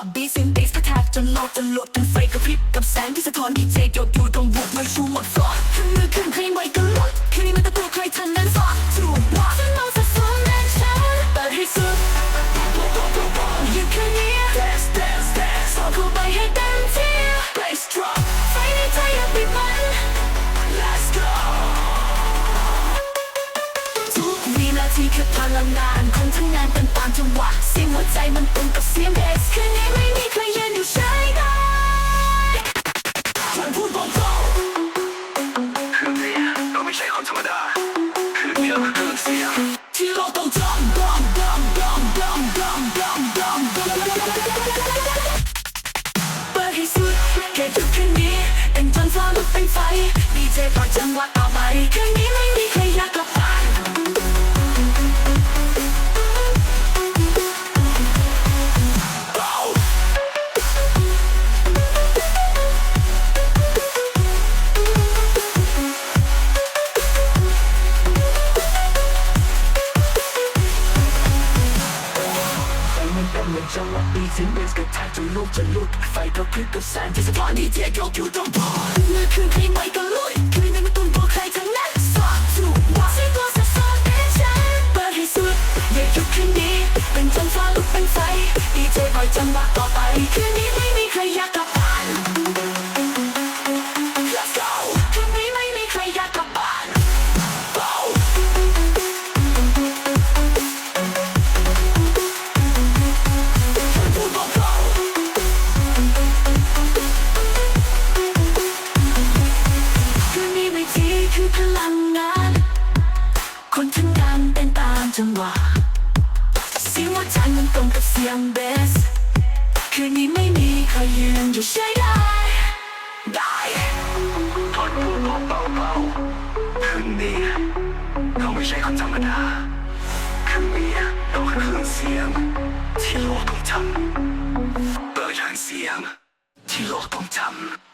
ะบีซินเบสกระแทกจนโลกจะหลุดทั้งไฟกระพริบกับแสงที่สะท้อนดีเจโยกอยู่ตรงบุกไม่ชูหมดฟอนขึ้นมือ พลังงานคงทั้งงานเป็นตามจังหวะเสียงหัวใจมันตรงกับเสียงเบสคืนนี้ไม่มีใครยืนอยู่ใช่ไหมมันพูดบอกตรงคืนนี้เราไม่ใช่คนธรรมดาคืนนี้เราคืเครื่องเสียงที่เราต้องจำดำดำดำดำดำดำดำเปิดให้สุดแค่ทุกคืนนี้เป็นจนฟ้าลุกเป็นไฟดีปล่อยจังหวะต่อไปคืนนี้ จังหวะปีถึงเบสกระแทกจนลูกจะหลุด ไฟก็พลิกกับแสงที่สะท้อนดีเจโยกอยู่ตรงบอลเมื่อคืนใครไม่ก็ลุยคืนนี้ไม่ต้องบอกใครทั้งนั้นสอดถูกว่าเสียงตัวสัดส่วนเป็นฉันเปิดให้สุดอย่าหยุดคืนนี้ เป็นจนฟ้าลุกเป็นไฟดีเจบอยจังหวะต่อไปคืนนี้ไม่ คือพลังงาน คนทั้งงานเต้นตามจังหวะเสียงหัวใจมันตรงกับเสียงเบส คืนนี้ไม่มีใครยืนอยู่ใช้ได้ ได้ทอนพูดบอกเบาคืนนี้เราไม่ใช่คนธรรมดาคืนนี้เราคือเครื่องเสียง ที่โลกต้องจำเปิดทางเสียง ที่โลกต้องจำ